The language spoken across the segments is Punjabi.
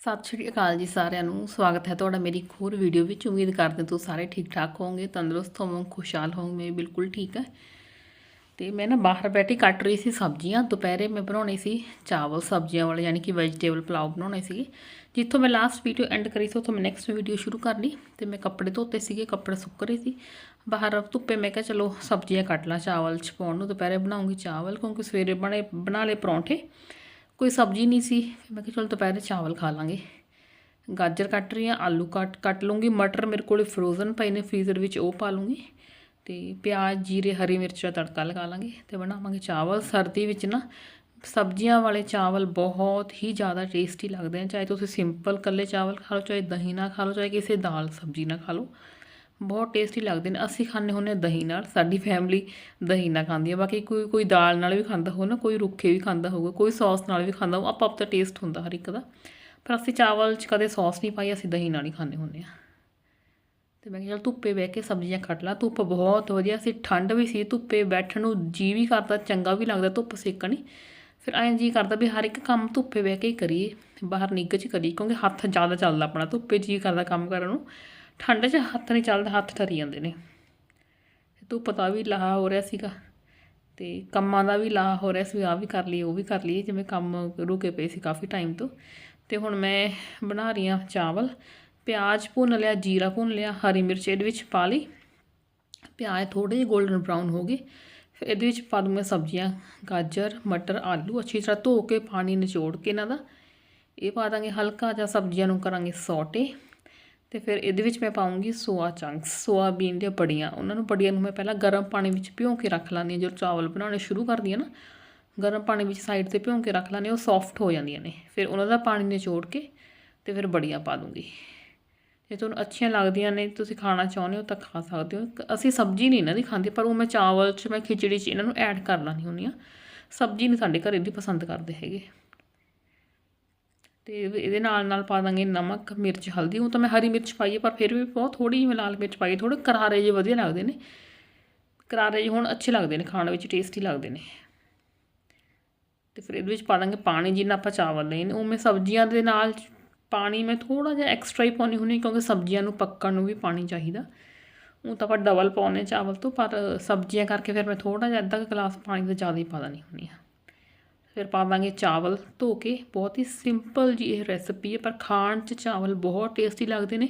ਸਤਿ ਸ਼੍ਰੀ ਅਕਾਲ ਜੀ ਸਾਰਿਆਂ ਨੂੰ। ਸਵਾਗਤ ਹੈ ਤੁਹਾਡਾ ਮੇਰੀ ਇੱਕ ਹੋਰ ਵੀਡੀਓ ਵਿੱਚ। ਉਮੀਦ ਕਰਦੇ ਹਾਂ ਤੁਸੀਂ ਸਾਰੇ ਠੀਕ ਠਾਕ ਹੋਵੋਗੇ, ਤੰਦਰੁਸਤ ਹੋਵੋਗੇ, ਖੁਸ਼ਹਾਲ ਹੋਵੋਗੇ ਮੈਂ ਬਿਲਕੁਲ ਠੀਕ ਹੈ। ਤੇ ਮੈਂ ਨਾ ਬਾਹਰ ਬੈਠੀ ਕੱਟ ਰਹੀ ਸੀ ਸਬਜ਼ੀਆਂ। ਦੁਪਹਿਰੇ ਮੈਂ ਬਣਾਉਣੀ ਸੀ ਚਾਵਲ, ਸਬਜ਼ੀਆਂ ਵਾਲੇ, ਯਾਨੀ ਕਿ ਵੈਜੀਟੇਬਲ ਪਲਾਓ ਬਣਾਉਣੇ ਸੀਗੇ। ਜਿੱਥੋਂ ਮੈਂ ਲਾਸਟ ਵੀਡੀਓ ਐਂਡ ਕਰੀ ਸੀ, ਉੱਥੋਂ ਮੈਂ ਨੈਕਸਟ ਵੀਡੀਓ ਸ਼ੁਰੂ ਕਰ ਲਈ। ਤੇ ਮੈਂ ਕੱਪੜੇ ਧੋਤੇ ਸੀਗੇ, ਕੱਪੜੇ ਸੁੱਕ ਰਹੇ ਸੀ। ਬਾਹਰ ਧੁੱਪੇ ਮੈਂ ਕਿਹਾ, ਚਲੋ, ਸਬਜ਼ੀਆਂ ਕੱਟ ਲਾਂ, ਚਾਵਲ ਚ ਪਾਉਣ ਨੂੰ ਦੁਪਹਿਰੇ ਬਣਾਉਂਗੀ ਚਾਵਲ, ਕਿਉਂਕਿ ਸਵੇਰੇ ਬਣੇ, ਬਣਾ ਲਏ ਪਰੌਂਠੇ। ਕੋਈ ਸਬਜ਼ੀ ਨਹੀਂ ਸੀ। ਫਿਰ ਮੈਂ ਕਿਹਾ ਚਲ ਦੁਪਹਿਰੇ ਚਾਵਲ ਖਾ ਲਾਂਗੇ। ਗਾਜਰ ਕੱਟ ਰਹੀ ਹਾਂ, ਆਲੂ ਕੱਟ ਕੱਟ ਲੂੰਗੀ ਮਟਰ ਮੇਰੇ ਕੋਲ ਫਰੋਜ਼ਨ ਪਏ ਨੇ ਫ੍ਰੀਜ਼ਰ ਵਿੱਚ ਉਹ ਪਾ ਲੂੰਗੀ ਤੇ ਪਿਆਜ਼, ਜੀਰੇ, ਹਰੀ ਮਿਰਚ ਦਾ ਤੜਕਾ ਲਗਾ ਲਾਂਗੇ ਤੇ ਬਣਾਵਾਂਗੇ ਚਾਵਲ। ਸਰਦੀ ਵਿੱਚ ਨਾ ਸਬਜ਼ੀਆਂ ਵਾਲੇ ਚਾਵਲ ਬਹੁਤ ਹੀ ਜ਼ਿਆਦਾ ਟੇਸਟੀ ਲੱਗਦੇ ਆ। ਚਾਹੇ ਤੁਸੀਂ ਸਿੰਪਲ ਕੱਲੇ ਚਾਵਲ ਖਾ ਲਓ, ਚਾਹੇ ਦਹੀਂ ਨਾਲ ਖਾ ਲਓ, ਚਾਹੇ ਕਿਸੇ ਦਾਲ ਸਬਜ਼ੀ ਨਾਲ ਖਾ ਲਓ। ਬਹੁਤ ਟੇਸਟੀ ਲੱਗਦੇ ਨੇ। ਅਸੀਂ ਖਾਂਦੇ ਹੁੰਦੇ ਹਾਂ ਦਹੀਂ ਨਾਲ। ਸਾਡੀ ਫੈਮਿਲੀ ਦਹੀਂ ਨਾਲ ਖਾਂਦੀ ਹੈ ਬਾਕੀ ਕੋਈ ਕੋਈ ਦਾਲ ਨਾਲ ਵੀ ਖਾਂਦਾ ਹੋਊ ਨਾ, ਕੋਈ ਰੁੱਖੇ ਵੀ ਖਾਂਦਾ ਹੋਊਗਾ, ਕੋਈ ਸੌਸ ਨਾਲ ਵੀ ਖਾਂਦਾ ਹੋਊ ਆਪੋ ਆਪਦਾ ਟੇਸਟ ਹੁੰਦਾ ਹਰ ਇੱਕ ਦਾ। ਪਰ ਅਸੀਂ ਚਾਵਲ 'ਚ ਕਦੇ ਸੌਸ ਨਹੀਂ ਪਾਈ, ਅਸੀਂ ਦਹੀਂ ਨਾਲ ਹੀ ਖਾਂਦੇ ਹੁੰਦੇ ਆ ਤੇ ਮੈਂ ਕਿਹਾ ਚਲ ਧੁੱਪੇ ਬਹਿ ਕੇ ਸਬਜ਼ੀਆਂ ਕੱਟ ਲਾ। ਧੁੱਪ ਬਹੁਤ ਵਧੀਆ ਸੀ ਠੰਡ ਵੀ ਸੀ। ਧੁੱਪੇ ਬੈਠਣ ਨੂੰ ਜੀ ਵੀ ਕਰਦਾ, ਚੰਗਾ ਵੀ ਲੱਗਦਾ ਧੁੱਪ ਸੇਕਣੀ ਫਿਰ ਐਂ ਜੀ ਕਰਦਾ ਵੀ ਹਰ ਇੱਕ ਕੰਮ ਧੁੱਪੇ ਬਹਿ ਕੇ ਹੀ ਕਰੀਏ। ਬਾਹਰ ਨਿੱਘ 'ਚ ਕਰੀਏ, ਕਿਉਂਕਿ ਹੱਥ ਜ਼ਿਆਦਾ ਚੱਲਦਾ ਆਪਣਾ। ਧੁੱਪੇ ਜੀ ਕਰਦਾ ਕੰਮ ਕਰਨ ਨੂੰ। ਠੰਡ 'ਚ ਹੱਥ ਨਹੀਂ ਚੱਲਦਾ, ਹੱਥ ਠਰੀ ਜਾਂਦੇ ਨੇ। ਧੁੱਪ ਦਾ ਵੀ ਲਾਹਾ ਹੋ ਰਿਹਾ ਸੀਗਾ ਤੇ ਕੰਮਾਂ ਦਾ ਵੀ ਲਾਹਾ ਹੋ ਰਿਹਾ ਸੀ ਆ ਵੀ ਕਰ ਲਈਏ, ਉਹ ਵੀ ਕਰ ਲਈਏ, ਜਿਵੇਂ ਕੰਮ ਰੁਕੇ ਪਏ ਸੀ ਕਾਫੀ ਟਾਈਮ ਤੋਂ। ਤੇ ਹੁਣ ਮੈਂ ਬਣਾ ਰਹੀ ਹਾਂ ਚਾਵਲ, ਪਿਆਜ਼ ਭੁੰਨ ਲਿਆ, ਜੀਰਾ ਭੁੰਨ ਲਿਆ, ਹਰੀ ਮਿਰਚ ਇਹਦੇ ਵਿੱਚ ਪਾ ਲਈ। ਪਿਆਜ਼ ਥੋੜੇ ਜਿਹੇ 골ਡਨ ਬਰਾਊਨ ਹੋ ਗਏ। ਫਿਰ ਇਹਦੇ ਵਿੱਚ ਪਾ ਦੂੰ ਮੈਂ ਸਬਜ਼ੀਆਂ, ਗਾਜਰ, ਮਟਰ, ਆਲੂ, ਅੱਛੀ ਤਰ੍ਹਾਂ ਧੋ ਕੇ ਪਾਣੀ ਨਿਚੋੜ ਕੇ ਇਹਨਾਂ ਦਾ। ਇਹ ਪਾ ਦਾਂਗੇ ਹਲਕਾ ਜਿਹਾ, ਸਬਜ਼ੀਆਂ ਨੂੰ ਕਰਾਂਗੇ ਸੌਟੇ। ਤੇ ਫਿਰ ਇਹਦੇ ਵਿੱਚ ਮੈਂ ਪਾਉਂਗੀ ਸੋਆ ਚੰਕਸ, ਸੋਆਬੀਨ ਦੀਆਂ ਬੜੀਆਂ ਉਹਨਾਂ ਨੂੰ ਬੜੀਆਂ ਨੂੰ ਮੈਂ ਪਹਿਲਾਂ ਗਰਮ ਪਾਣੀ ਵਿੱਚ ਭਿਓ ਕੇ ਰੱਖ ਲਾਂਦੀ ਹਾਂ। ਜਦੋਂ ਚਾਵਲ ਬਣਾਉਣੇ ਸ਼ੁਰੂ ਕਰਦੀ ਹਾਂ ਨਾ, ਗਰਮ ਪਾਣੀ ਵਿੱਚ ਸਾਈਡ ਤੇ ਭਿਓ ਕੇ ਰੱਖ ਲਾਂਦੇ ਉਹ ਸੌਫਟ ਹੋ ਜਾਂਦੀਆਂ ਨੇ। ਫਿਰ ਉਹਨਾਂ ਦਾ ਪਾਣੀ ਨਿਚੋੜ ਕੇ ਤੇ ਫਿਰ ਬੜੀਆਂ ਪਾ ਦੂੰਗੀ। ਜੇ ਤੁਹਾਨੂੰ ਅੱਛੀਆਂ ਲੱਗਦੀਆਂ ਨੇ, ਤੁਸੀਂ ਖਾਣਾ ਚਾਹੁੰਦੇ ਹੋ ਤਾਂ ਖਾ ਸਕਦੇ ਹੋ। ਅਸੀਂ ਸਬਜ਼ੀ ਨਹੀਂ ਇਹਨਾਂ ਦੀ ਖਾਂਦੇ, ਪਰ ਉਹ ਮੈਂ ਚਾਵਲ 'ਚ, ਮੈਂ ਖਿਚੜੀ 'ਚ ਇਹਨਾਂ ਨੂੰ ਐਡ ਕਰ ਲਾਂਦੀ ਹੁੰਦੀ ਆ ਸਬਜ਼ੀ ਨਹੀਂ ਸਾਡੇ ਘਰੇ ਦੀ ਪਸੰਦ ਕਰਦੇ ਹੈਗੇ। ਤੇ ਇਹਦੇ ਨਾਲ ਨਾਲ ਪਾ ਦਾਂਗੇ ਨਮਕ, ਮਿਰਚ, ਹਲਦੀ। ਉਹ ਤਾਂ ਮੈਂ ਹਰੀ ਮਿਰਚ ਪਾਈ ਹੈ ਪਰ ਫਿਰ ਵੀ ਬਹੁਤ ਥੋੜੀ ਜਿਹੀ ਮੈਂ ਲਾਲ ਮਿਰਚ ਪਾਈ ਥੋੜੇ ਕਰਾਰੇ ਜਿਹੇ ਵਧੀਆ ਲੱਗਦੇ ਨੇ। ਕਰਾਰੇ ਜਿਹੇ ਹੁਣ ਅੱਛੇ ਲੱਗਦੇ ਨੇ, ਖਾਣ ਵਿੱਚ ਟੇਸਟੀ ਲੱਗਦੇ ਨੇ। ਤੇ ਫਿਰ ਇਹਦੇ ਵਿੱਚ ਪਾ ਦਾਂਗੇ ਪਾਣੀ, ਜਿੰਨਾ ਆਪਾਂ ਚਾਵਲ ਲਏ ਨੇ। ਉਹ ਮੈਂ ਸਬਜ਼ੀਆਂ ਦੇ ਨਾਲ ਪਾਣੀ ਮੈਂ ਥੋੜਾ ਜਿਹਾ ਐਕਸਟਰਾ ਹੀ ਪਾਉਣੀ ਹੁੰਦੀ ਕਿਉਂਕਿ ਸਬਜ਼ੀਆਂ ਨੂੰ ਪੱਕਣ ਨੂੰ ਵੀ ਪਾਣੀ ਚਾਹੀਦਾ। ਉਹ ਤਾਂ ਆਪਾਂ ਡਬਲ ਪਾਉਨੇ ਚਾਵਲ ਤੋਂ, ਪਰ ਸਬਜ਼ੀਆਂ ਕਰਕੇ ਫਿਰ ਮੈਂ ਥੋੜਾ ਜਿਹਾ ਅੱਧਾ ਗਲਾਸ ਪਾਣੀ ਦਾ ਜ਼ਿਆਦਾ ਹੀ ਪਾ ਦਣੀ ਹੁੰਦੀ ਆ ਫਿਰ ਪਾ ਦਾਂਗੇ ਚਾਵਲ ਧੋ ਕੇ। ਬਹੁਤ ਹੀ ਸਿੰਪਲ ਜੀ ਇਹ ਰੈਸਪੀ ਹੈ, ਪਰ ਖਾਣ 'ਚ ਚਾਵਲ ਬਹੁਤ ਟੇਸਟੀ ਲੱਗਦੇ ਨੇ।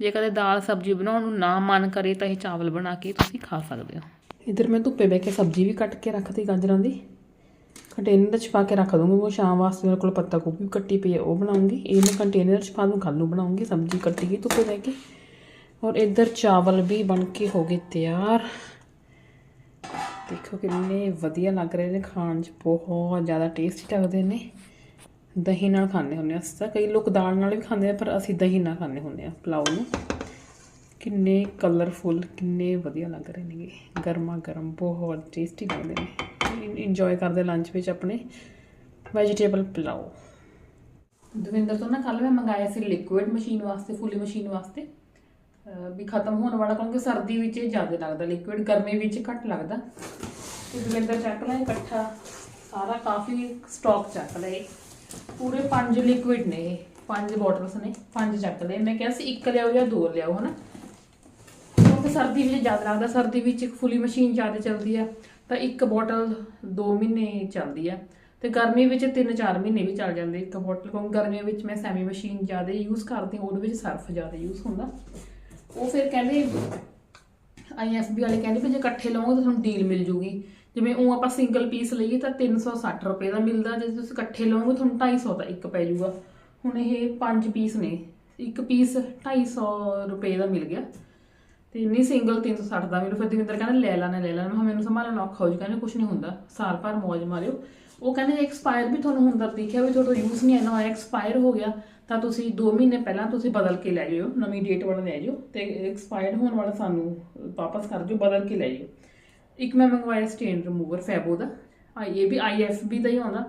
ਜੇ ਕਦੇ ਦਾਲ ਸਬਜ਼ੀ ਬਣਾਉਣ ਨੂੰ ਨਾ ਮਨ ਕਰੇ ਤਾਂ ਇਹ ਚਾਵਲ ਬਣਾ ਕੇ ਤੁਸੀਂ ਖਾ ਸਕਦੇ ਹੋ। ਇਧਰ ਮੈਂ ਧੁੱਪੇ ਬਹਿ ਕੇ ਸਬਜ਼ੀ ਵੀ ਕੱਟ ਕੇ ਰੱਖਤੀ ਗਾਜਰਾਂ ਦੀ। ਕੰਟੇਨਰ 'ਚ ਪਾ ਕੇ ਰੱਖ ਦੂੰਗੀ ਉਹ ਸ਼ਾਮ ਵਾਸਤੇ ਮੇਰੇ ਕੋਲ ਪੱਤਾ ਗੋਭੀ ਕੱਟੀ ਪਈ ਹੈ, ਉਹ ਬਣਾਉਂਗੀ। ਇਹ ਮੈਂ ਕੰਟੇਨਰ 'ਚ ਪਾ ਦੂੰ ਖਾਲੂ ਨੂੰ ਬਣਾਉਂਗੀ, ਸਬਜ਼ੀ ਕੱਟੀ ਗਈ ਧੁੱਪੇ ਬਹਿ ਕੇ। ਔਰ ਇੱਧਰ ਚਾਵਲ ਵੀ ਬਣ ਕੇ ਹੋ ਗਏ ਤਿਆਰ। ਦੇਖੋ ਕਿੰਨੇ ਵਧੀਆ ਲੱਗ ਰਹੇ ਨੇ ਖਾਣ 'ਚ, ਬਹੁਤ ਜ਼ਿਆਦਾ ਟੇਸਟੀ ਲੱਗਦੇ ਨੇ। ਦਹੀਂ ਨਾਲ ਖਾਂਦੇ ਹੁੰਦੇ ਆ ਅਸਾਂ ਕਈ ਲੋਕ ਦਾਲ ਨਾਲ ਵੀ ਖਾਂਦੇ ਆ, ਪਰ ਅਸੀਂ ਦਹੀਂ ਨਾਲ ਖਾਂਦੇ ਹੁੰਦੇ ਆ ਪਲਾਓ ਨੂੰ। ਕਿੰਨੇ ਕਲਰਫੁੱਲ ਕਿੰਨੇ ਵਧੀਆ ਲੱਗ ਰਹੇ ਨੇਗੇ ਗਰਮਾ ਗਰਮ ਬਹੁਤ ਟੇਸਟੀ ਲੱਗਦੇ ਨੇ। ਇੰਜੋਏ ਕਰਦੇ ਲੰਚ ਵਿੱਚ ਆਪਣੇ ਵੈਜੀਟੇਬਲ ਪਲਾਓ। ਦਵਿੰਦਰ ਤੋਂ ਨਾ ਕੱਲ ਮੈਂ ਮੰਗਾਇਆ ਸੀ ਲਿਕੁਇਡ ਮਸ਼ੀਨ ਵਾਸਤੇ, ਫੁੱਲੀ ਮਸ਼ੀਨ ਵਾਸਤੇ। ਵੀ ਖਤਮ ਹੋਣ ਵਾਲਾ ਕਿਉਂਕਿ ਸਰਦੀ ਵਿੱਚ ਇਹ ਜ਼ਿਆਦਾ ਲੱਗਦਾ ਲਿਕੁਇਡ ਗਰਮੀ ਵਿੱਚ ਘੱਟ ਲੱਗਦਾ। ਤੇ ਦਵਿੰਦਰ ਚੱਕ ਲਿਆ ਇਕੱਠਾ, ਸਾਰਾ ਕਾਫੀ ਸਟਾਕ ਚੱਕ ਲਏ ਪੂਰੇ ਪੰਜ ਲਿਕੁਇਡ ਨੇ ਇਹ, ਪੰਜ ਬੋਟਲਸ ਨੇ, ਪੰਜ ਚੱਕ ਲਏ ਮੈਂ ਕਿਹਾ ਸੀ ਇੱਕ ਲਿਆਓ ਜਾਂ ਦੋ ਲਿਆਓ, ਹਨਾ? ਕਿਉਂਕਿ ਸਰਦੀ ਵਿੱਚ ਜ਼ਿਆਦਾ ਲੱਗਦਾ, ਸਰਦੀ ਵਿੱਚ ਇੱਕ ਫੁੱਲੀ ਮਸ਼ੀਨ ਜ਼ਿਆਦਾ ਚੱਲਦੀ ਆ, ਤਾਂ ਇੱਕ ਬੋਟਲ 2 ਮਹੀਨੇ ਚੱਲਦੀ ਆ। ਤੇ ਗਰਮੀ ਵਿੱਚ 3-4 ਮਹੀਨੇ ਵੀ ਚੱਲ ਜਾਂਦੇ ਇੱਕ ਬੋਟਲ ਕਿਉਂਕਿ ਗਰਮੀ ਵਿੱਚ ਮੈਂ ਸੈਮੀ ਮਸ਼ੀਨ ਜ਼ਿਆਦਾ ਯੂਜ਼ ਕਰਦੀ ਹਾਂ, ਉਹਦੇ ਵਿੱਚ ਸਰਫ ਜ਼ਿਆਦਾ ਯੂਜ਼ ਹੁੰਦਾ। ਉਹ ਫਿਰ ਕਹਿੰਦੇ ਆਈਐਫਬੀ ਵਾਲੇ ਕਹਿੰਦੇ ਵੀ ਜੇ ਇਕੱਠੇ ਲਵੋਗੇ ਤਾਂ ਤੁਹਾਨੂੰ ਡੀਲ ਮਿਲ ਜੂਗੀ। ਜਿਵੇਂ ਉਹ ਆਪਾਂ ਸਿੰਗਲ ਪੀਸ ਲਈਏ ਤਾਂ 360 ਰੁਪਏ ਦਾ ਮਿਲਦਾ, ਜੇ ਤੁਸੀਂ ਇਕੱਠੇ ਲਵੋਗੇ ਤੁਹਾਨੂੰ 250 ਦਾ ਇੱਕ ਪੈ ਜਾਊਗਾ ਹੁਣ ਇਹ ਪੰਜ ਪੀਸ ਨੇ, ਇੱਕ ਪੀਸ 250 ਰੁਪਏ ਦਾ ਮਿਲ ਗਿਆ। ਤੇ ਨਹੀਂ ਸਿੰਗਲ 360 ਦਾ ਮੈਨੂੰ ਫਿਰ ਦਵਿੰਦਰ ਕਹਿੰਦਾ, ਲੈ ਲੈਣਾ ਲੈ ਲੈਣਾ। ਮੈਨੂੰ ਸੰਭਾਲਣਾ ਔਖਾ ਹੋ ਜੂ, ਕਹਿੰਦੇ ਕੁਝ ਨਹੀਂ ਹੁੰਦਾ। ਸਾਲ ਭਰ ਮੌਜ ਮਾਰਿਓ। ਉਹ ਕਹਿੰਦੇ ਐਕਸਪਾਇਰ ਵੀ ਤੁਹਾਨੂੰ ਹੁੰਦਾ ਦਿਖਿਆ ਵੀ ਤੁਹਾਡਾ ਯੂਜ਼ ਨਹੀਂ ਇੰਨਾ ਹੋਇਆ ਐਕਸਪਾਇਰ ਹੋ ਗਿਆ, ਤਾਂ ਤੁਸੀਂ 2 ਮਹੀਨੇ ਪਹਿਲਾਂ ਤੁਸੀਂ ਬਦਲ ਕੇ ਲੈ ਜਿਓ ਨਵੀਂ ਡੇਟ ਵਾਲਾ ਲੈ ਜਿਓ ਤੇ ਐਕਸਪਾਇਰ ਹੋਣ ਵਾਲਾ ਸਾਨੂੰ ਵਾਪਸ ਕਰ ਦਿਓ, ਬਦਲ ਕੇ ਲੈ ਜਿਓ ਇੱਕ ਮੈਂ ਮੰਗਵਾਇਆ ਸਟੇਨ ਰਿਮੂਵਰ ਫੈਬੋ ਦਾ ਆ ਇਹ ਵੀ ਆਈਐਫਬੀ ਦਾ ਹੀ ਆਉਂਦਾ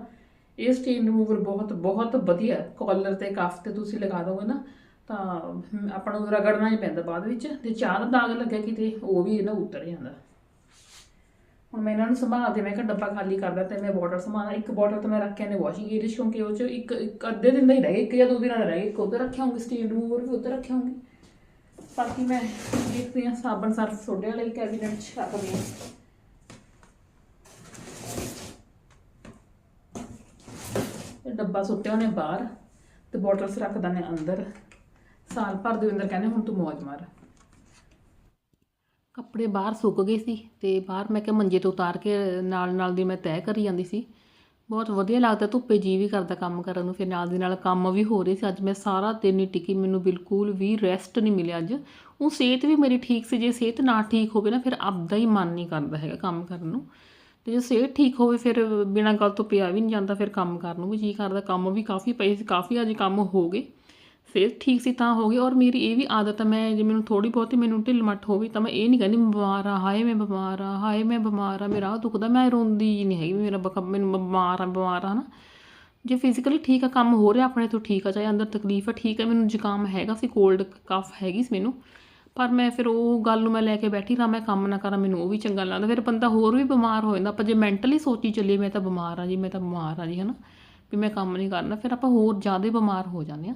ਇਹ ਸਟੇਨ ਰਿਮੂਵਰ ਬਹੁਤ ਬਹੁਤ ਵਧੀਆ ਕਾਲਰ ਤੇ ਕਫ ਤੇ ਤੁਸੀਂ ਲਗਾ ਦੋਗੇ ਨਾ, ਤਾਂ ਆਪਾਂ ਨੂੰ ਰਗੜਨਾ ਹੀ ਪੈਂਦਾ ਬਾਅਦ ਵਿੱਚ, ਤੇ ਚਾਰ ਦਾਗ ਲੱਗਿਆ ਕਿਤੇ, ਉਹ ਵੀ ਇਹਨਾਂ ਉਤਰ ਜਾਂਦਾ। ਹੁਣ ਮੈਂ ਇਹਨਾਂ ਨੂੰ ਸੰਭਾਲਦੇ ਮੈਂ ਕਿਹਾ ਡੱਬਾ ਖਾਲੀ ਕਰਦਾ ਤੇ ਮੈਂ ਬੋਟਲ ਸੰਭਾਲਣਾ ਇੱਕ ਬੋਟਲ ਤਾਂ ਮੈਂ ਰੱਖਿਆ ਨੇ ਵਾਸ਼ਿੰਗ ਏਰੀਆ 'ਚ, ਕਿਉਂਕਿ ਉਹ ਚ ਇੱਕ ਇੱਕ ਅੱਧੇ ਦਿਨ ਦਾ ਹੀ ਰਹਿ ਗਿਆ ਇੱਕ ਜਾਂ ਦੋ ਦਿਨਾਂ ਦਾ ਰਹਿ ਗਿਆ ਇੱਕ ਉੱਧਰ ਰੱਖਿਆ ਹੋਊਗੀ ਸਟੀਲ ਰਿਮੂਵਰ ਵੀ ਉੱਧਰ ਰੱਖਿਆ ਹੋਊਗੀ। ਬਾਕੀ ਮੈਂ ਦੇਖਦੀ ਹਾਂ, ਸਾਬਣ ਸਰਫ ਸੋਡੇ ਵਾਲੇ ਕੈਬਨਿਟ 'ਚ ਰੱਖਦੀ ਹਾਂ। ਡੱਬਾ ਸੁੱਟਿਆ ਉਹਨੇ ਬਾਹਰ ਤੇ ਬੋਟਲਸ ਰੱਖਦਾ ਨੇ ਅੰਦਰ। ਸਾਲ ਭਰ ਦੇ ਅੰਦਰ ਕਹਿੰਦੇ, ਹੁਣ ਤੂੰ ਮੌਜ ਮਾਰ। ਕੱਪੜੇ ਬਾਹਰ ਸੁੱਕ ਗਏ ਸੀ ਤੇ ਬਾਹਰ ਮੈਂ ਕਿਹਾ ਮੰਜੇ ਤੋਂ ਉਤਾਰ ਕੇ ਨਾਲ ਨਾਲ ਦੀ ਮੈਂ ਤੈਅ ਕਰੀ ਜਾਂਦੀ ਸੀ। ਬਹੁਤ ਵਧੀਆ ਲੱਗਦਾ, ਧੁੱਪੇ ਜੀ ਵੀ ਕਰਦਾ ਕੰਮ ਕਰਨ ਨੂੰ, ਫਿਰ ਨਾਲ ਦੀ ਨਾਲ ਕੰਮ ਵੀ ਹੋ ਰਹੇ ਸੀ। ਅੱਜ ਮੈਂ ਸਾਰਾ ਦਿਨ ਹੀ ਟਿਕੀ, ਮੈਨੂੰ ਬਿਲਕੁਲ ਵੀ ਰੈਸਟ ਨਹੀਂ ਮਿਲਿਆ ਅੱਜ। ਉਹ ਸਿਹਤ ਵੀ ਮੇਰੀ ਠੀਕ ਸੀ, ਜੇ ਸਿਹਤ ਨਾ ਠੀਕ ਹੋਵੇ ਨਾ ਫਿਰ ਆਪਦਾ ਹੀ ਮਨ ਨਹੀਂ ਕਰਦਾ ਹੈਗਾ ਕੰਮ ਕਰਨ ਨੂੰ। ਤੇ ਜੇ ਸਿਹਤ ਠੀਕ ਹੋਵੇ ਫਿਰ ਬਿਨਾਂ ਗੱਲ ਤੋਂ ਪਿਆ ਵੀ ਨਹੀਂ ਜਾਂਦਾ, ਫਿਰ ਕੰਮ ਕਰਨ ਨੂੰ ਵੀ ਜੀ ਕਰਦਾ। ਕੰਮ ਵੀ ਕਾਫੀ ਪਏ ਸੀ, ਕਾਫੀ ਅੱਜ ਕੰਮ ਹੋ ਗਏ। ਸਿਹਤ ਠੀਕ ਸੀ, ਤਾਂ ਹੋ ਗਈ। ਔਰ ਮੇਰੀ ਇਹ ਵੀ ਆਦਤ ਹੈ ਮੈਂ ਜੇ ਮੈਨੂੰ ਥੋੜੀ ਬਹੁਤੀ ਮੈਨੂੰ ਢਿੱਲ ਮੱਠ ਹੋਵੇ ਤਾਂ ਮੈਂ ਇਹ ਨਹੀਂ ਕਹਿੰਦੀ, ਬਿਮਾਰ ਆ, ਹਾਏ ਮੈਂ ਬਿਮਾਰ ਆ, ਹਾਏ ਮੈਂ ਬਿਮਾਰ ਆ, ਮੇਰਾ ਆਹ ਦੁਖਦਾ ਮੈਂ ਰੋਂਦੀ ਹੀ ਨਹੀਂ ਹੈਗੀ ਵੀ ਮੇਰਾ ਬਕ ਮੈਨੂੰ ਬਿਮਾਰ ਆ ਬਿਮਾਰ ਆ ਨਾ ਜੇ ਫਿਜ਼ੀਕਲੀ ਠੀਕ ਆ, ਕੰਮ ਹੋ ਰਿਹਾ, ਆਪਣੇ ਤੋਂ ਠੀਕ ਆ, ਚਾਹੇ ਅੰਦਰ ਤਕਲੀਫ ਆ, ਠੀਕ ਆ, ਮੈਨੂੰ ਜ਼ੁਕਾਮ ਹੈਗਾ ਸੀ ਕੋਲਡ ਕਫ ਹੈਗੀ ਸੀ ਮੈਨੂੰ, ਪਰ ਮੈਂ ਫਿਰ ਉਹ ਗੱਲ ਨੂੰ ਮੈਂ ਲੈ ਕੇ ਬੈਠੀ ਰਾਂ ਮੈਂ ਕੰਮ ਨਾ ਕਰਾਂ, ਮੈਨੂੰ ਉਹ ਵੀ ਚੰਗਾ ਲੱਗਦਾ। ਫਿਰ ਬੰਦਾ ਹੋਰ ਵੀ ਬਿਮਾਰ ਹੋ ਜਾਂਦਾ, ਆਪਾਂ ਜੇ ਮੈਂਟਲੀ ਸੋਚੀ ਚੱਲੀਏ, ਮੈਂ ਤਾਂ ਬਿਮਾਰ ਆ ਜੀ, ਮੈਂ ਤਾਂ ਬਿਮਾਰ ਆ ਜੀ, ਹਨਾ, ਵੀ ਮੈਂ ਕੰਮ ਨਹੀਂ ਕਰਨਾ, ਫਿਰ ਆਪਾਂ ਹੋਰ ਜ਼ਿਆਦਾ ਬਿਮਾਰ ਹੋ ਜਾਂਦੇ ਆ।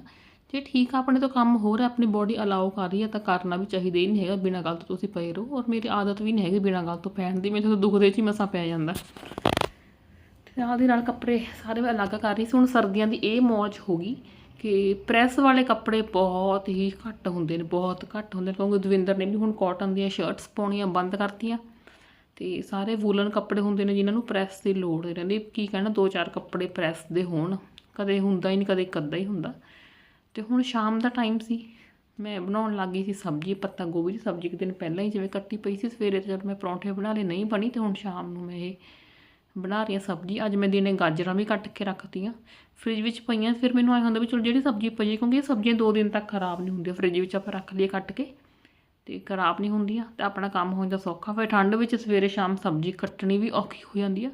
ਜੇ ਠੀਕ ਆ, ਆਪਣੇ ਤੋਂ ਕੰਮ ਹੋ ਰਿਹਾ, ਆਪਣੀ ਬੋਡੀ ਅਲਾਉ ਕਰ ਰਹੀ ਹੈ ਤਾਂ ਕਰਨਾ ਵੀ ਚਾਹੀਦਾ ਹੀ ਨਹੀਂ ਹੈਗਾ ਬਿਨਾਂ ਗੱਲ ਤੋਂ ਤੁਸੀਂ ਪਏ ਰਹੋ। ਔਰ ਮੇਰੀ ਆਦਤ ਵੀ ਨਹੀਂ ਹੈਗੀ ਬਿਨਾਂ ਗੱਲ ਤੋਂ ਪੈਣ ਦੀ, ਮੈਨੂੰ ਤਾਂ ਦੁਖਦੇ 'ਚ ਹੀ ਮਸਾਂ ਪੈ ਜਾਂਦਾ। ਤੇ ਆਹ ਦੇ ਨਾਲ ਕੱਪੜੇ ਸਾਰੇ ਮੈਂ ਅਲੱਗ ਕਰ ਰਹੀ ਸੀ, ਹੁਣ ਸਰਦੀਆਂ ਦੀ ਇਹ ਮੌਜ ਹੋ ਗਈ ਕਿ ਪ੍ਰੈਸ ਵਾਲੇ ਕੱਪੜੇ ਬਹੁਤ ਹੀ ਘੱਟ ਹੁੰਦੇ ਨੇ, ਬਹੁਤ ਘੱਟ ਹੁੰਦੇ ਨੇ, ਕਿਉਂਕਿ ਦਵਿੰਦਰ ਨੇ ਵੀ ਹੁਣ ਕਾਟਨ ਦੀਆਂ ਸ਼ਰਟਸ ਪਾਉਣੀਆਂ ਬੰਦ ਕਰਤੀਆਂ। ਤੇ ਸਾਰੇ ਵੂਲਨ ਕੱਪੜੇ ਹੁੰਦੇ ਨੇ ਜਿਨ੍ਹਾਂ ਨੂੰ ਪ੍ਰੈਸ ਦੀ ਲੋੜ ਰਹਿੰਦੀ, ਕੀ ਕਹਿਣਾ, ਦੋ ਚਾਰ ਕੱਪੜੇ ਪ੍ਰੈਸ ਦੇ ਹੋਣ, ਕਦੇ ਹੁੰਦਾ ਹੀ ਨਹੀਂ ਕਦੇ ਇੱਕ ਅੱਧਾ ਹੀ ਹੁੰਦਾ। ਤੇ ਹੁਣ ਸ਼ਾਮ ਦਾ ਟਾਈਮ ਸੀ। ਮੈਂ ਬਣਾਉਣ ਲੱਗੀ ਸੀ ਸਬਜ਼ੀ, ਪੱਤਾ ਗੋਭੀ ਦੀ ਸਬਜ਼ੀ ਇੱਕ ਦਿਨ ਪਹਿਲਾਂ ਹੀ ਜਿਵੇਂ ਕੱਟੀ ਪਈ ਸੀ ਸਵੇਰੇ ਤੇ ਜਦ ਮੈਂ ਪਰੌਂਠੇ ਬਣਾ ਲਏ, ਨਹੀਂ ਬਣੀ ਤੇ ਹੁਣ ਸ਼ਾਮ ਨੂੰ ਮੈਂ ਇਹ ਬਣਾ ਰਹੀ ਹਾਂ ਸਬਜ਼ੀ। ਅੱਜ ਮੈਂ ਦਿਨੇ ਗਾਜਰਾਂ ਵੀ ਕੱਟ ਕੇ ਰੱਖਤੀਆਂ ਫ੍ਰਿਜ ਵਿੱਚ ਪਈਆਂ, ਫਿਰ ਮੈਨੂੰ ਐਂ ਹੁੰਦਾ ਵੀ ਚਲੋ ਜਿਹੜੀ ਸਬਜ਼ੀ ਪਈ ਹੈ, ਕਿਉਂਕਿ ਇਹ ਸਬਜ਼ੀਆਂ ਦੋ ਦਿਨ ਤੱਕ ਖਰਾਬ ਨਹੀਂ ਹੁੰਦੀਆਂ ਫ੍ਰਿਜ ਵਿੱਚ ਆਪਾਂ ਰੱਖ ਲਈਏ ਕੱਟ ਕੇ ਤੇ ਖਰਾਬ ਨਹੀਂ ਹੁੰਦੀਆਂ ਤੇ ਆਪਣਾ ਕੰਮ ਹੋ ਜਾਂਦਾ ਸੌਖਾ। ਫਿਰ ਠੰਡ ਵਿੱਚ ਸਵੇਰੇ ਸ਼ਾਮ ਸਬਜ਼ੀ ਕੱਟਣੀ ਵੀ ਔਖੀ ਹੋ ਜਾਂਦੀ ਆ।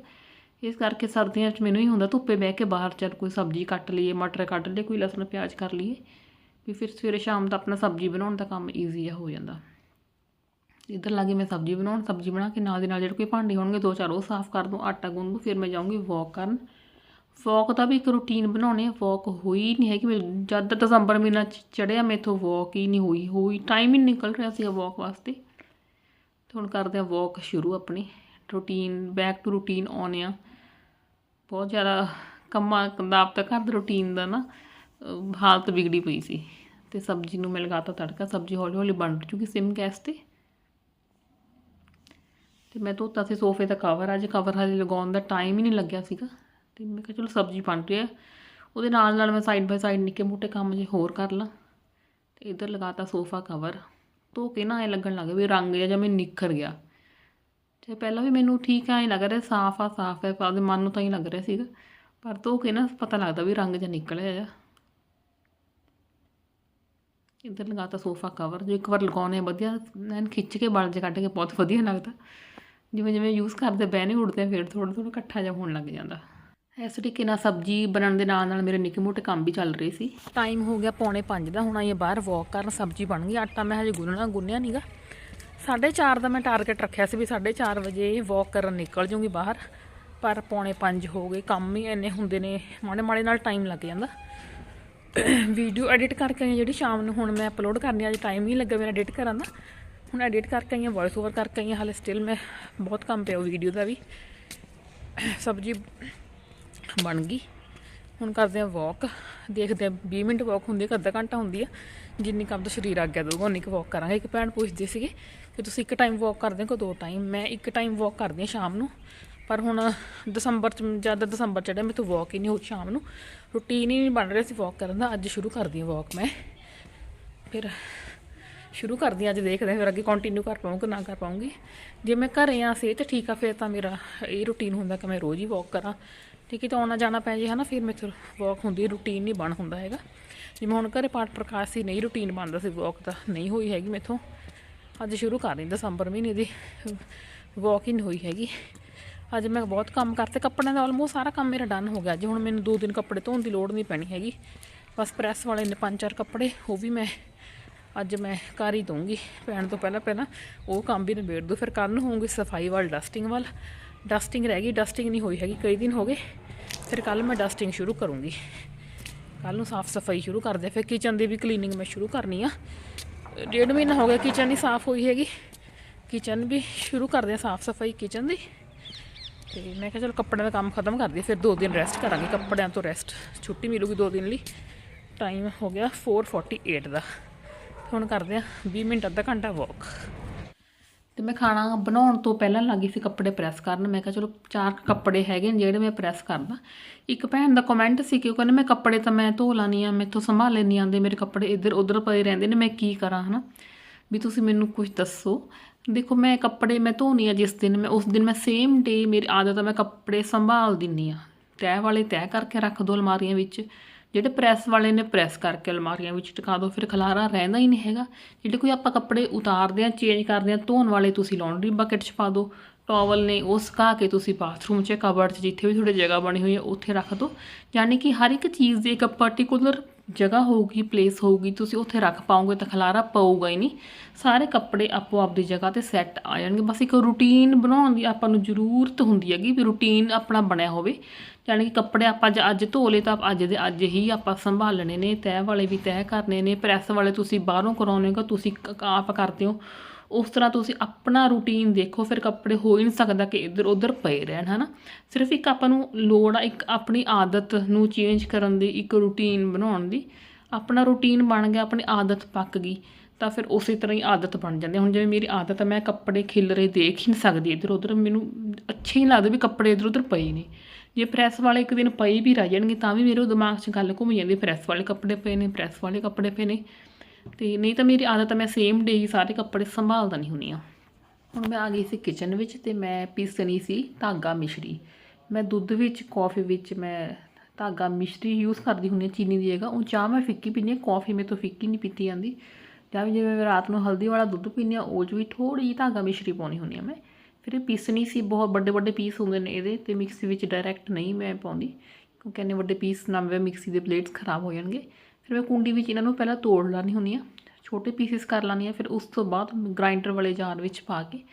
ਇਸ ਕਰਕੇ ਸਰਦੀਆਂ 'ਚ ਮੈਨੂੰ ਹੀ ਹੁੰਦਾ ਧੁੱਪੇ ਬਹਿ ਕੇ ਬਾਹਰ ਚੱਲ ਕੋਈ ਸਬਜ਼ੀ ਕੱਟ ਲਈਏ, ਮਟਰ ਕੱਟ ਲਈਏ, ਕੋਈ ਲਸਣ ਪਿਆਜ਼ ਕਰ ਲਈਏ, ਵੀ ਫਿਰ ਸਵੇਰੇ ਸ਼ਾਮ ਦਾ ਆਪਣਾ ਸਬਜ਼ੀ ਬਣਾਉਣ ਦਾ ਕੰਮ ਈਜ਼ੀ ਆ ਹੋ ਜਾਂਦਾ। ਇੱਧਰ ਲਾਗੇ ਮੈਂ ਸਬਜ਼ੀ ਬਣਾਉਣ, ਸਬਜ਼ੀ ਬਣਾ ਕੇ ਨਾਲ ਦੇ ਨਾਲ ਜਿਹੜੇ ਕੋਈ ਭਾਂਡੇ ਹੋਣਗੇ ਦੋ ਚਾਰ ਉਹ ਸਾਫ਼ ਕਰ ਦੂੰ, ਆਟਾ ਗੁੰਨ ਦੂੰ, ਫਿਰ ਮੈਂ ਜਾਊਂਗੀ ਵਾਕ ਕਰਨ। ਵਾਕ ਦਾ ਵੀ ਇੱਕ ਰੂਟੀਨ ਬਣਾਉਣੇ ਆ ਵਾਕ ਹੋਈ ਨਹੀਂ ਹੈ ਕਿ ਜਦ ਦਸੰਬਰ ਮਹੀਨਾ ਚੜਿਆ ਮੇਥੋਂ ਵਾਕ ਹੀ ਨਹੀਂ ਹੋਈ ਹੋਈ ਟਾਈਮ ਹੀ ਨਹੀਂ ਨਿਕਲ ਰਿਹਾ ਸੀ ਵਾਕ ਵਾਸਤੇ। ਤੇ ਹੁਣ ਕਰਦੇ ਆ ਵਾਕ ਸ਼ੁਰੂ ਆਪਣੀ ਰੂਟੀਨ ਬੈਕ ਟੂ ਰੂਟੀਨ ਆਉਣੇ ਆ। ਬਹੁਤ ਜ਼ਿਆਦਾ ਕੰਮਾਂ ਦਾ ਆਪ ਤਾਂ ਘਰ ਦੀ ਰੂਟੀਨ ਦਾ ਨਾ ਹਾਲਤ ਵਿਗੜੀ ਪਈ ਸੀ। ਤੇ ਸਬਜ਼ੀ ਨੂੰ ਮੈਂ ਲਗਾਤਾ ਤੜਕਾ, ਸਬਜ਼ੀ ਹੌਲੀ ਹੌਲੀ ਬਣ ਚੁੱਕੀ ਸਿਮ ਗੈਸ ਤੇ। ਤੇ ਮੈਂ ਧੋਤਾ ਸੀ ਸੋਫੇ ਦਾ ਕਵਰ ਅੱਜ ਕਵਰ ਹਾਲੇ ਲਗਾਉਣ ਦਾ ਟਾਈਮ ਹੀ ਨਹੀਂ ਲੱਗਿਆ ਸੀਗਾ। ਤੇ ਮੈਂ ਕਿਹਾ ਚਲੋ ਸਬਜ਼ੀ ਬਣ ਰਹੀ ਹੈ ਉਹਦੇ ਨਾਲ ਨਾਲ ਮੈਂ ਸਾਈਡ ਬਾਈ ਸਾਈਡ ਨਿੱਕੇ ਮੋਟੇ ਕੰਮ ਜੇ ਹੋਰ ਕਰ ਲਾਂ। ਤੇ ਇੱਧਰ ਲਗਾਤਾ ਸੋਫਾ ਕਵਰ ਧੋ ਕੇ ਨਾ ਐ ਲੱਗਣ ਲੱਗ ਵੀ ਰੰਗ ਜਿਹਾ ਜਿਵੇਂ ਨਿਖਰ ਗਿਆ। ਤੇ ਪਹਿਲਾਂ ਵੀ ਮੈਨੂੰ ਠੀਕ ਐ ਲੱਗ ਰਿਹਾ, ਸਾਫ਼ ਆ, ਸਾਫ਼ ਹੈ ਆਪਦੇ ਮਨ ਨੂੰ ਤਾਂ ਹੀ ਲੱਗ ਰਿਹਾ ਸੀਗਾ। ਪਰ ਧੋ ਕੇ ਨਾ ਪਤਾ ਲੱਗਦਾ ਵੀ ਰੰਗ ਜਿਹਾ ਨਿਕਲਿਆ ਆ। ਇੱਧਰ ਲਗਾਤਾ ਸੋਫਾ ਕਵਰ, ਜੋ ਇੱਕ ਵਾਰ ਲਗਾਉਣੇ ਆ, ਵਧੀਆ, ਐਨ ਖਿੱਚ ਕੇ ਬਲ ਜੇ ਕੱਢ ਕੇ ਬਹੁਤ ਵਧੀਆ ਲੱਗਦਾ। ਜਿਵੇਂ ਜਿਵੇਂ ਯੂਜ਼ ਕਰਦੇ ਬਹਿਨੇ ਉੱਡਦੇ, ਫਿਰ ਥੋੜਾ ਥੋੜਾ ਇਕੱਠਾ ਜਿਹਾ ਹੋਣ ਲੱਗ ਜਾਂਦਾ। ਇਸ ਤਰੀਕੇ ਨਾਲ ਸਬਜ਼ੀ ਬਣਨ ਦੇ ਨਾਲ ਨਾਲ ਮੇਰੇ ਨਿੱਕੇ ਮੋਟੇ ਕੰਮ ਵੀ ਚੱਲ ਰਹੇ ਸੀ। ਟਾਈਮ ਹੋ ਗਿਆ ਪੌਣੇ 5 ਦਾ, ਹੁਣ ਆਈਏ ਬਾਹਰ ਵਾਕ ਕਰਨ, ਸਬਜ਼ੀ ਬਣ ਗਈ, ਆਟਾ ਮੈਂ ਹਜੇ ਗੁੰਨਣਾ, ਗੁੰਨਿਆ ਨਹੀਂਗਾ 4:30 ਦਾ ਮੈਂ ਟਾਰਗੇਟ ਰੱਖਿਆ ਸੀ ਵੀ 4:30 ਵਜੇ ਵਾਕ ਕਰਨ ਨਿਕਲ ਜੂੰਗੀ ਬਾਹਰ, ਪਰ ਪੌਣੇ 5 ਹੋ ਗਏ, ਕੰਮ ਹੀ ਇੰਨੇ ਹੁੰਦੇ ਨੇ, ਮਾੜੇ ਮਾੜੇ ਨਾਲ ਟਾਈਮ ਲੱਗ ਜਾਂਦਾ। ਵੀਡੀਓ ਐਡਿਟ ਕਰਕੇ ਆਈ ਜਿਹੜੀ ਸ਼ਾਮ ਨੂੰ, ਹੁਣ ਮੈਂ ਅਪਲੋਡ ਕਰਨੀ ਅੱਜ ਟਾਈਮ ਨਹੀਂ ਲੱਗਾ ਮੇਰਾ ਐਡਿਟ ਕਰਨ ਦਾ। ਹੁਣ ਐਡਿਟ ਕਰਕੇ ਆਈ ਹਾਂ ਵੌਇਸ ਓਵਰ ਕਰਕੇ ਆਈ ਹਾਂ ਹਾਲੇ ਸਟਿਲ ਮੈਂ ਬਹੁਤ ਕੰਮ ਪਿਆ ਵੀਡੀਓ ਦਾ ਵੀ। ਸਬਜ਼ੀ ਬਣ ਗਈ। ਹੁਣ ਕਰਦੇ ਆ ਵਾਕ ਦੇਖਦੇ ਆ 20 ਮਿੰਟ ਵਾਕ ਹੁੰਦੀ ਹੈ ਅੱਧਾ ਘੰਟਾ ਹੁੰਦੀ ਆ। ਜਿੰਨੀ ਕੰਮ ਤੋਂ ਸਰੀਰ ਆਗਿਆ ਦਊਗਾ ਉਨੀ ਕੁ ਵਾਕ ਕਰਾਂਗੇ। ਇੱਕ ਭੈਣ ਪੁੱਛਦੇ ਸੀਗੇ ਕਿ ਤੁਸੀਂ ਇੱਕ ਟਾਈਮ ਵਾਕ ਕਰਦੇ ਹੋ ਕਿ ਦੋ ਟਾਈਮ ਮੈਂ ਇੱਕ ਟਾਈਮ ਵਾਕ ਕਰਦੀ ਹਾਂ ਸ਼ਾਮ ਨੂੰ, ਪਰ ਹੁਣ ਦਸੰਬਰ ਚ, ਜਦ ਦਸੰਬਰ ਚੜਿਆ ਮੇਰੇ ਤੋਂ ਵਾਕ ਹੀ ਨਹੀਂ ਹੋ ਸ਼ਾਮ ਨੂੰ। ਰੁਟੀਨ ਹੀ ਨਹੀਂ ਬਣ ਰਿਹਾ ਸੀ ਵਾਕ ਕਰਨ ਦਾ, ਅੱਜ ਸ਼ੁਰੂ ਕਰਦੀ ਹਾਂ ਵਾਕ ਮੈਂ। ਫਿਰ ਸ਼ੁਰੂ ਕਰਦੀ ਹਾਂ, ਅੱਜ ਦੇਖਦੇ ਹਾਂ, ਫਿਰ ਅੱਗੇ ਕੰਟੀਨਿਊ ਕਰ ਪਾਉਂਗਾ ਨਾ ਕਰ ਪਾਉਂਗੀ ਜੇ ਮੈਂ ਘਰੇ ਆ ਸਿਹਤ ਠੀਕ ਆ, ਫਿਰ ਤਾਂ ਮੇਰਾ ਇਹ ਰੁਟੀਨ ਹੁੰਦਾ ਕਿ ਮੈਂ ਰੋਜ਼ ਹੀ ਵਾਕ ਕਰਾਂ। ਠੀਕ ਹੈ, ਤਾਂ ਆਉਣਾ ਜਾਣਾ ਪੈ ਜੇ, ਹਨਾ, ਫਿਰ ਮੇਰੇ ਵਾਕ ਹੁੰਦੀ ਰੁਟੀਨ ਨਹੀਂ ਬਣ ਹੁੰਦਾ ਹੈਗਾ। ਜਿਵੇਂ ਹੁਣ ਘਰੇ ਪਾਠ ਪ੍ਰਕਾਸ਼ ਸੀ, ਨਹੀਂ ਰੁਟੀਨ ਬਣਦਾ ਸੀ ਵਾਕ ਦਾ ਨਹੀਂ ਹੋਈ ਹੈਗੀ ਮੇਥੋਂ। ਅੱਜ ਸ਼ੁਰੂ ਕਰ ਰਹੀ ਦਸੰਬਰ ਮਹੀਨੇ ਦੀ ਵਾਕ ਹੋਈ ਹੈਗੀ। ਅੱਜ ਮੈਂ ਬਹੁਤ ਕੰਮ ਕਰਤੇ, ਕੱਪੜਿਆਂ ਦਾ ਆਲਮੋਸਟ ਸਾਰਾ ਕੰਮ ਮੇਰਾ ਡਨ ਹੋ ਗਿਆ। ਅੱਜ ਹੁਣ ਮੈਨੂੰ ਦੋ ਦਿਨ ਕੱਪੜੇ ਧੋਣ ਦੀ ਲੋੜ ਨਹੀਂ ਪੈਣੀ ਹੈਗੀ। ਬਸ ਪ੍ਰੈਸ ਵਾਲੇ ਨੇ ਪੰਜ ਚਾਰ ਕੱਪੜੇ, ਉਹ ਵੀ ਮੈਂ ਅੱਜ ਮੈਂ ਕਰ ਹੀ ਦੂੰਗੀ ਪੈਣ ਤੋਂ ਪਹਿਲਾਂ ਪਹਿਲਾਂ ਉਹ ਕੰਮ ਵੀ ਨਿਬੇੜ ਦੂੰ ਫਿਰ ਕੱਲ ਨੂੰ ਹੋਊਗੀ ਸਫ਼ਾਈ ਵੱਲ ਡਸਟਿੰਗ ਵੱਲ। ਡਸਟਿੰਗ ਰਹਿ ਗਈ ਡਸਟਿੰਗ ਨਹੀਂ ਹੋਈ ਹੈਗੀ, ਕਈ ਦਿਨ ਹੋ ਗਏ। ਫਿਰ ਕੱਲ ਮੈਂ ਡਸਟਿੰਗ ਸ਼ੁਰੂ ਕਰੂੰਗੀ। ਕੱਲ ਨੂੰ ਸਾਫ਼ ਸਫ਼ਾਈ ਸ਼ੁਰੂ ਕਰਦੇ ਫਿਰ ਕਿਚਨ ਦੀ ਵੀ ਕਲੀਨਿੰਗ ਮੈਂ ਸ਼ੁਰੂ ਕਰਨੀ ਆ। ਡੇਢ ਮਹੀਨਾ ਹੋ ਗਿਆ ਕਿਚਨ ਨਹੀਂ ਸਾਫ਼ ਹੋਈ ਹੈਗੀ। ਕਿਚਨ ਵੀ ਸ਼ੁਰੂ ਕਰਦੇ ਆ ਸਾਫ਼ ਸਫ਼ਾਈ ਕਿਚਨ ਦੀ। ਤੇ ਮੈਂ ਕਿਹਾ ਚਲੋ ਕੱਪੜਿਆਂ ਦਾ ਕੰਮ ਖਤਮ ਕਰਦੀ ਫਿਰ ਦੋ ਦਿਨ ਰੈਸਟ ਕਰਾਂਗੇ, ਕੱਪੜਿਆਂ ਤੋਂ ਰੈਸਟ ਛੁੱਟੀ ਮਿਲੂਗੀ ਦੋ ਦਿਨ ਲਈ। ਟਾਈਮ ਹੋ ਗਿਆ 4:48 ਦਾ। ਹੁਣ ਕਰਦੇ ਆ 20 ਮਿੰਟ, ਅੱਧਾ ਘੰਟਾ ਵਾਕ ਤੇ ਮੈਂ ਖਾਣਾ ਬਣਾਉਣ ਤੋਂ ਪਹਿਲਾਂ ਲੱਗੀ ਸੀ ਕੱਪੜੇ ਪ੍ਰੈਸ ਕਰਨ। ਮੈਂ ਕਿਹਾ ਚਲੋ ਚਾਰ ਕੱਪੜੇ ਹੈਗੇ ਨੇ ਜਿਹੜੇ ਮੈਂ ਪ੍ਰੈਸ ਕਰਦਾ। ਇੱਕ ਭੈਣ ਦਾ ਕਮੈਂਟ ਸੀ ਕਿ ਉਹ ਕਹਿੰਦੇ, ਮੈਂ ਕੱਪੜੇ ਤਾਂ ਮੈਂ ਧੋ ਲਾਨੀ ਆ ਮੈਥੋਂ ਸੰਭਾਲੇ ਨਹੀਂ ਆਉਂਦੇ ਮੇਰੇ ਕੱਪੜੇ ਇੱਧਰ ਉੱਧਰ ਪਏ ਰਹਿੰਦੇ ਨੇ, ਮੈਂ ਕੀ ਕਰਾਂ, ਹਨਾ? ਵੀ ਤੁਸੀਂ ਮੈਨੂੰ ਕੁਝ ਦੱਸੋ। ਦੇਖੋ, ਮੈਂ ਕੱਪੜੇ ਮੈਂ ਧੋਨੀ ਆ ਜਿਸ ਦਿਨ, ਮੈਂ ਉਸ ਦਿਨ ਮੈਂ ਸੇਮ ਡੇ ਮੇਰੀ ਆਦਤ ਆ, ਮੈਂ ਕੱਪੜੇ ਸੰਭਾਲ ਦਿੰਨੀ ਆ ਤੈਅ ਵਾਲੇ ਤੈਅ ਕਰਕੇ ਰੱਖ ਦੋ ਅਲਮਾਰੀਆਂ ਵਿੱਚ। ਜਿਹੜੇ ਪ੍ਰੈਸ ਵਾਲੇ ਨੇ ਪ੍ਰੈਸ ਕਰਕੇ ਅਲਮਾਰੀਆਂ ਵਿੱਚ ਟਿਕਾ ਦਿਓ ਫਿਰ ਖਲਾਰਾ ਰਹਿੰਦਾ ਹੀ ਨਹੀਂ ਹੈਗਾ। ਜਿਹੜੇ ਕੋਈ ਆਪਾਂ ਕੱਪੜੇ ਉਤਾਰਦੇ ਆ ਚੇਂਜ ਕਰਦੇ ਆ ਧੋਣ ਵਾਲੇ ਤੁਸੀਂ ਲੌਂਡਰੀ ਬਕਟ 'ਚ ਪਾ ਦਿਓ ਟਾਵਲ ਨੇ ਉਹ ਸੁਕਾ ਕੇ ਤੁਸੀਂ ਬਾਥਰੂਮ 'ਚ ਕਬਰਡ 'ਚ ਜਿੱਥੇ ਵੀ ਤੁਹਾਡੀ ਜਗ੍ਹਾ ਬਣੀ ਹੋਈ ਹੈ, ਉੱਥੇ ਰੱਖ ਦਿਓ ਯਾਨੀ ਕਿ ਹਰ ਇੱਕ ਚੀਜ਼ ਦੀ ਇੱਕ ਪਾਰਟਿਕੂਲਰ ਜਗ੍ਹਾ ਹੋਊਗੀ ਪਲੇਸ ਹੋਊਗੀ, ਤੁਸੀਂ ਉੱਥੇ ਰੱਖ ਪਾਓਗੇ ਤਾਂ ਖਲਾਰਾ ਪਊਗਾ ਹੀ ਨਹੀਂ। ਸਾਰੇ ਕੱਪੜੇ ਆਪੋ ਆਪਦੀ ਜਗ੍ਹਾ ਤੇ ਸੈੱਟ ਆ ਜਾਣਗੇ। ਬਸ ਇੱਕ ਰੂਟੀਨ ਬਣਾਉਣ ਦੀ ਆਪਾਂ ਨੂੰ ਜ਼ਰੂਰਤ ਹੁੰਦੀ ਹੈਗੀ ਵੀ ਰੂਟੀਨ ਆਪਣਾ ਬਣਿਆ ਹੋਵੇ। ਯਾਨੀ ਕਿ ਕੱਪੜੇ ਆਪਾਂ ਜ- ਅੱਜ ਧੋ ਲਏ ਤਾਂ ਅੱਜ ਦੇ ਅੱਜ ਹੀ ਆਪਾਂ ਸੰਭਾਲਣੇ ਨੇ ਤੈਅ ਵਾਲੇ ਵੀ ਤੈਅ ਕਰਨੇ ਨੇ, ਪ੍ਰੈਸ ਵਾਲੇ ਤੁਸੀਂ ਬਾਹਰੋਂ ਕਰਾਉਣੇ ਹੋ ਤੁਸੀਂ ਆਪ ਕਰਦੇ ਹੋ। ਉਸ ਤਰ੍ਹਾਂ ਤੁਸੀਂ ਆਪਣਾ ਰੂਟੀਨ ਦੇਖੋ, ਫਿਰ ਕੱਪੜੇ ਹੋ ਹੀ ਨਹੀਂ ਸਕਦਾ ਕਿ ਇੱਧਰ ਉੱਧਰ ਪਏ ਰਹਿਣ, ਹਨਾ? ਸਿਰਫ ਇੱਕ ਆਪਾਂ ਨੂੰ ਲੋੜ ਆ ਇੱਕ ਆਪਣੀ ਆਦਤ ਨੂੰ ਚੇਂਜ ਕਰਨ ਦੀ, ਇੱਕ ਰੂਟੀਨ ਬਣਾਉਣ ਦੀ। ਆਪਣਾ ਰੂਟੀਨ ਬਣ ਗਿਆ, ਆਪਣੀ ਆਦਤ ਪੱਕ ਗਈ, ਤਾਂ ਫਿਰ ਉਸੇ ਤਰ੍ਹਾਂ ਹੀ ਆਦਤ ਬਣ ਜਾਂਦੀ ਹੁਣ ਜਿਵੇਂ ਮੇਰੀ ਆਦਤ ਹੈ ਮੈਂ ਕੱਪੜੇ ਖਿਲਰੇ ਦੇਖ ਹੀ ਨਹੀਂ ਸਕਦੀ ਇੱਧਰ ਉੱਧਰ, ਮੈਨੂੰ ਅੱਛੇ ਹੀ ਲੱਗਦਾ ਵੀ ਕੱਪੜੇ ਇੱਧਰ ਉੱਧਰ ਪਏ ਨੇ। ਜੇ ਪ੍ਰੈਸ ਵਾਲੇ ਇੱਕ ਦਿਨ ਪਏ ਵੀ ਰਹਿ ਜਾਣਗੇ, ਤਾਂ ਵੀ ਮੇਰੇ ਦਿਮਾਗ 'ਚ ਗੱਲ ਘੁੰਮ ਜਾਂਦੀ, ਪ੍ਰੈਸ ਵਾਲੇ ਕੱਪੜੇ ਪਏ ਨੇ, ਪ੍ਰੈਸ ਵਾਲੇ ਕੱਪੜੇ ਪਏ ਨੇ। ਤੇ ਨਹੀਂ ਤਾਂ ਮੇਰੀ ਆਦਤ ਹੈ ਮੈਂ ਸੇਮ ਡੇ ਹੀ ਸਾਰੇ ਕੱਪੜੇ ਸੰਭਾਲਦਾ ਨਹੀਂ ਹੁੰਦੀ ਆ ਹੁਣ ਮੈਂ ਆ ਗਈ ਸੀ ਕਿਚਨ ਵਿੱਚ ਤੇ ਮੈਂ ਪੀਸਣੀ ਸੀ ਧਾਗਾ ਮਿਸ਼ਰੀ। ਮੈਂ ਦੁੱਧ ਵਿੱਚ ਕੌਫੀ ਵਿੱਚ ਮੈਂ ਧਾਗਾ ਮਿਸ਼ਰੀ ਯੂਜ਼ ਕਰਦੀ ਹੁੰਦੀ ਹਾਂ, ਚੀਨੀ ਦੀ ਜਗ੍ਹਾ। ਉਹ ਚਾਹ ਮੈਂ ਫਿੱਕੀ ਪੀਂਦੀ ਹਾਂ ਕੌਫੀ ਮੇਰੇ ਤੋਂ ਫਿੱਕੀ ਨਹੀਂ ਪੀਤੀ ਜਾਂਦੀ। ਜਾਂ ਵੀ ਜਿਵੇਂ ਮੈਂ ਰਾਤ ਨੂੰ ਹਲਦੀ ਵਾਲਾ ਦੁੱਧ ਪੀਂਦੀ ਹਾਂ, ਉਹ 'ਚ ਵੀ ਥੋੜ੍ਹੀ ਜਿਹੀ ਧਾਗਾ ਮਿਸ਼ਰੀ ਪਾਉਣੀ ਹੁੰਦੀ ਆ ਮੈਂ। ਫਿਰ ਇਹ ਪੀਸਣੀ ਸੀ, ਬਹੁਤ ਵੱਡੇ ਵੱਡੇ ਪੀਸ ਹੁੰਦੇ ਨੇ ਇਹਦੇ ਤੇ ਮਿਕਸੀ ਵਿੱਚ ਡਾਇਰੈਕਟ ਨਹੀਂ ਮੈਂ ਪਾਉਂਦੀ, ਕਿਉਂਕਿ ਇੰਨੇ ਵੱਡੇ ਪੀਸ ਨਾ ਮੈਂ ਮਿਕਸੀ ਦੇ ਪਲੇਟਸ ਖਰਾਬ ਹੋ ਜਾਣਗੇ। ਫਿਰ ਮੈਂ ਕੁੰਡੀ ਵਿੱਚ ਇਹਨਾਂ ਨੂੰ ਪਹਿਲਾਂ ਤੋੜ ਲਾਣੀ ਹੁੰਦੀ ਆ ਛੋਟੇ ਪੀਸਿਸ ਕਰ ਲਾਣੀ ਆ ਫਿਰ ਉਸ ਤੋਂ ਬਾਅਦ ਗ੍ਰਾਈਂਡਰ ਵਾਲੇ ਜਾਰ ਵਿੱਚ ਪਾ ਕੇ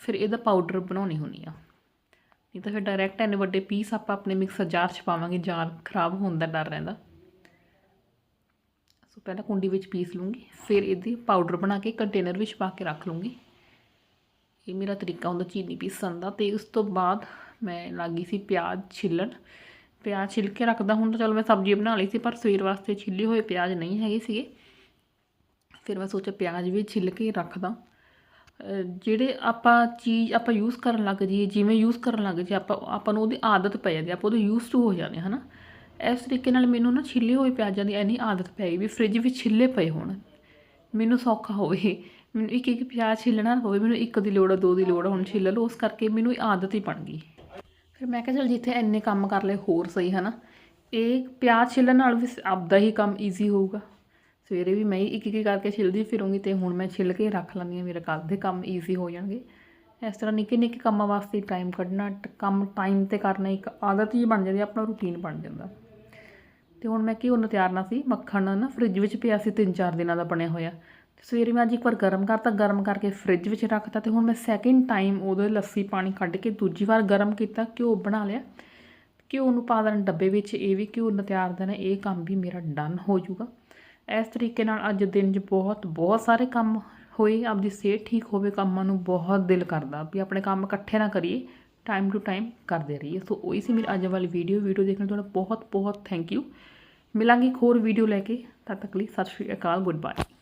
ਫਿਰ ਇਹਦਾ ਪਾਊਡਰ ਬਣਾਉਣੀ ਹੁੰਦੀ ਆ ਨਹੀਂ ਤਾਂ ਫਿਰ ਡਾਇਰੈਕਟ ਇੰਨੇ ਵੱਡੇ ਪੀਸ ਆਪਾਂ ਆਪਣੇ ਮਿਕਸਰ ਜਾਰ 'ਚ ਪਾਵਾਂਗੇ, ਜਾਰ ਖਰਾਬ ਹੋਣ ਦਾ ਡਰ ਰਹਿੰਦਾ। ਸੋ ਪਹਿਲਾਂ ਕੁੰਡੀ ਵਿੱਚ ਪੀਸ ਲੂੰਗੀ ਫਿਰ ਇਹਦੇ ਪਾਊਡਰ ਬਣਾ ਕੇ ਕੰਟੇਨਰ ਵਿੱਚ ਪਾ ਕੇ ਰੱਖ ਲੂੰਗੀ ਇਹ ਮੇਰਾ ਤਰੀਕਾ ਹੁੰਦਾ ਚੀਨੀ ਪੀਸਣ ਦਾ ਤੇ ਉਸ ਤੋਂ ਬਾਅਦ ਮੈਂ ਲੱਗੀ ਸੀ ਪਿਆਜ਼ ਛਿੱਲਣ। ਪਿਆਜ਼ ਛਿੱਲ ਕੇ ਰੱਖਦਾ ਹੁਣ ਤਾਂ ਚਲੋ ਮੈਂ ਸਬਜ਼ੀ ਬਣਾ ਲਈ ਸੀ ਪਰ ਸਵੇਰ ਵਾਸਤੇ ਛਿੱਲੇ ਹੋਏ ਪਿਆਜ਼ ਨਹੀਂ ਹੈਗੇ ਸੀਗੇ। ਫਿਰ ਮੈਂ ਸੋਚਿਆ ਪਿਆਜ਼ ਵੀ ਛਿੱਲ ਕੇ ਰੱਖਦਾ। ਜਿਹੜੇ ਆਪਾਂ ਚੀਜ਼ ਆਪਾਂ ਯੂਜ਼ ਕਰਨ ਲੱਗ ਜਾਈਏ ਜਿਵੇਂ ਯੂਜ਼ ਕਰਨ ਲੱਗ ਜਾਈਏ ਆਪਾਂ ਆਪਾਂ ਨੂੰ ਉਹਦੀ ਆਦਤ ਪੈ ਜਾਂਦੀ ਆਪਾਂ ਉਹਦੇ ਯੂਜ਼ ਟੂ ਹੋ ਜਾਂਦੇ ਹਾਂ, ਹਨਾ। ਇਸ ਤਰੀਕੇ ਨਾਲ ਮੈਨੂੰ ਨਾ ਛਿੱਲੇ ਹੋਏ ਪਿਆਜ਼ਾਂ ਦੀ ਇੰਨੀ ਆਦਤ ਪੈ ਗਈ ਵੀ ਫ੍ਰਿਜ ਵਿੱਚ ਛਿੱਲੇ ਪਏ ਹੋਣ। ਮੈਨੂੰ ਸੌਖਾ ਹੋਵੇ। ਮੈਨੂੰ ਇੱਕ ਇੱਕ ਪਿਆਜ਼ ਛਿੱਲਣਾ ਨਾ ਪਵੇ ਮੈਨੂੰ ਇੱਕ ਦੀ ਲੋੜ ਆ, ਦੋ ਦੀ ਲੋੜ ਆ, ਹੁਣ ਛਿੱਲ ਲਓ, ਉਸ ਕਰਕੇ ਮੈਨੂੰ ਇਹ ਆਦਤ ਹੀ ਬਣ ਗਈ। ਫਿਰ ਮੈਂ ਕਿਹਾ ਚਲ ਜਿੱਥੇ ਇੰਨੇ ਕੰਮ ਕਰ ਲਏ ਹੋਰ ਸਹੀ, ਹਨਾ? ਇਹ ਪਿਆਜ਼ ਛਿੱਲਣ ਨਾਲ ਵੀ ਆਪਦਾ ਹੀ ਕੰਮ ਈਜ਼ੀ ਹੋਊਗਾ। ਸਵੇਰੇ ਵੀ ਮੈਂ ਇੱਕ ਇੱਕ ਕਰਕੇ ਛਿੱਲਦੀ ਫਿਰੂੰਗੀ ਤੇ ਹੁਣ ਮੈਂ ਛਿੱਲ ਕੇ ਰੱਖ ਲੈਂਦੀ ਹਾਂ, ਮੇਰੇ ਘਰ ਦੇ ਕੰਮ ਈਜ਼ੀ ਹੋ ਜਾਣਗੇ। ਇਸ ਤਰ੍ਹਾਂ ਨਿੱਕੇ ਨਿੱਕੇ ਕੰਮਾਂ ਵਾਸਤੇ ਟਾਈਮ ਕੱਢਣਾ, ਟ- ਕੰਮ ਟਾਈਮ ਤੇ ਕਰਨਾ ਇੱਕ ਆਦਤ ਹੀ ਬਣ ਜਾਂਦੀ, ਆਪਣਾ ਰੂਟੀਨ ਬਣ ਜਾਂਦਾ। ਤੇ ਹੁਣ ਮੈਂ ਘਿਓ ਨੂੰ ਤਿਆਰਨਾ ਸੀ, ਮੱਖਣ ਨਾ ਫ੍ਰਿਜ ਵਿੱਚ ਪਿਆ ਸੀ 3-4 ਦਿਨਾਂ ਦਾ ਬਣਿਆ ਹੋਇਆ। ਸਵੇਰੇ ਮੈਂ ਅੱਜ ਇੱਕ ਵਾਰ ਗਰਮ ਕਰਤਾ, ਗਰਮ ਕਰਕੇ ਫ੍ਰਿਜ ਵਿੱਚ ਰੱਖਤਾ ਤੇ ਹੁਣ ਮੈਂ ਸੈਕਿੰਡ ਟਾਈਮ ਉਹਦੇ ਲੱਸੀ ਪਾਣੀ ਕੱਢ ਕੇ ਦੂਜੀ ਵਾਰ ਗਰਮ ਕੀਤਾ, ਘਿਓ ਬਣਾ ਲਿਆ। ਘਿਓ ਨੂੰ ਪਾ ਦੇਣਾ ਡੱਬੇ ਵਿੱਚ ਇਹ ਵੀ ਘਿਓ ਨੂੰ ਤਿਆਰ ਦੇਣਾ, ਇਹ ਕੰਮ ਵੀ ਮੇਰਾ ਡਨ ਹੋ ਜਾਊਗਾ। ਇਸ ਤਰੀਕੇ ਨਾਲ ਅੱਜ ਦਿਨ 'ਚ ਬਹੁਤ ਬਹੁਤ ਸਾਰੇ ਕੰਮ ਹੋਏ, ਆਪਦੀ ਸਿਹਤ ਠੀਕ ਹੋਵੇ, ਕੰਮਾਂ ਨੂੰ ਬਹੁਤ ਦਿਲ ਕਰਦਾ ਵੀ ਆਪਣੇ ਕੰਮ ਇਕੱਠੇ ਨਾ ਕਰੀਏ ਟਾਈਮ ਟੂ ਟਾਈਮ ਕਰਦੇ ਰਹੀਏ। ਸੋ ਉਹੀ ਸੀ ਮੇਰੀ ਅੱਜ ਵਾਲੀ ਵੀਡੀਓ ਵੀਡੀਓ ਦੇਖਣ ਲਈ ਤੁਹਾਡਾ ਬਹੁਤ ਬਹੁਤ ਥੈਂਕ ਯੂ ਮਿਲਾਂਗੇ ਇੱਕ ਹੋਰ ਵੀਡੀਓ ਲੈ ਕੇ, ਤਦ ਤੱਕ ਲਈ ਸਤਿ ਸ਼੍ਰੀ ਅਕਾਲ ਗੁੱਡ ਬਾਏ